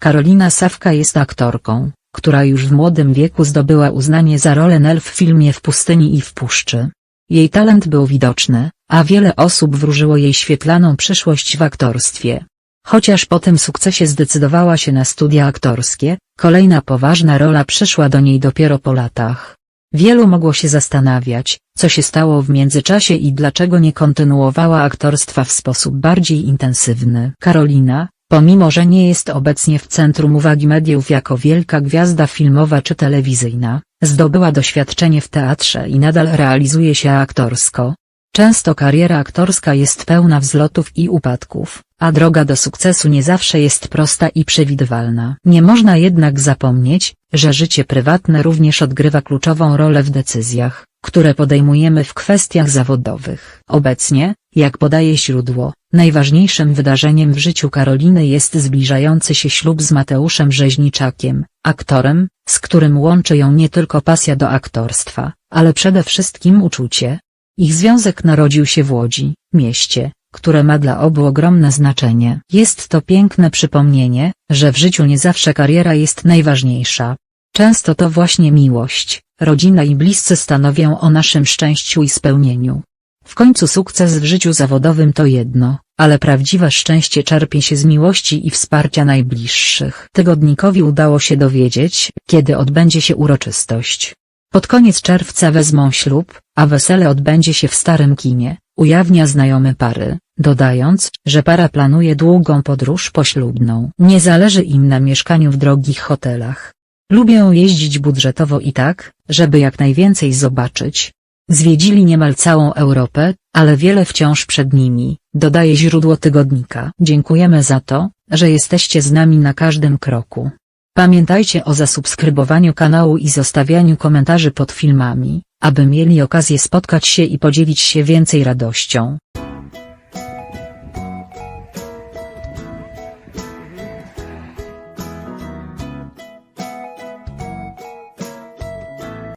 Karolina Sawka jest aktorką, która już w młodym wieku zdobyła uznanie za rolę Nel w filmie W pustyni i w puszczy. Jej talent był widoczny, a wiele osób wróżyło jej świetlaną przyszłość w aktorstwie. Chociaż po tym sukcesie zdecydowała się na studia aktorskie, kolejna poważna rola przyszła do niej dopiero po latach. Wielu mogło się zastanawiać, co się stało w międzyczasie i dlaczego nie kontynuowała aktorstwa w sposób bardziej intensywny. Karolina, pomimo że nie jest obecnie w centrum uwagi mediów jako wielka gwiazda filmowa czy telewizyjna, zdobyła doświadczenie w teatrze i nadal realizuje się aktorsko. Często kariera aktorska jest pełna wzlotów i upadków, a droga do sukcesu nie zawsze jest prosta i przewidywalna. Nie można jednak zapomnieć, że życie prywatne również odgrywa kluczową rolę w decyzjach, które podejmujemy w kwestiach zawodowych. Obecnie, jak podaje źródło, najważniejszym wydarzeniem w życiu Karoliny jest zbliżający się ślub z Mateuszem Rzeźniczakiem, aktorem, z którym łączy ją nie tylko pasja do aktorstwa, ale przede wszystkim uczucie. Ich związek narodził się w Łodzi, mieście, które ma dla obu ogromne znaczenie. Jest to piękne przypomnienie, że w życiu nie zawsze kariera jest najważniejsza. Często to właśnie miłość, rodzina i bliscy stanowią o naszym szczęściu i spełnieniu. W końcu sukces w życiu zawodowym to jedno, ale prawdziwe szczęście czerpie się z miłości i wsparcia najbliższych. Tygodnikowi udało się dowiedzieć, kiedy odbędzie się uroczystość. Pod koniec czerwca wezmą ślub, a wesele odbędzie się w starym kinie, ujawnia znajomy pary, dodając, że para planuje długą podróż poślubną. Nie zależy im na mieszkaniu w drogich hotelach. Lubią jeździć budżetowo i tak, żeby jak najwięcej zobaczyć. Zwiedzili niemal całą Europę, ale wiele wciąż przed nimi, dodaje źródło tygodnika. Dziękujemy za to, że jesteście z nami na każdym kroku. Pamiętajcie o zasubskrybowaniu kanału i zostawianiu komentarzy pod filmami, aby mieli okazję spotkać się i podzielić się więcej radością.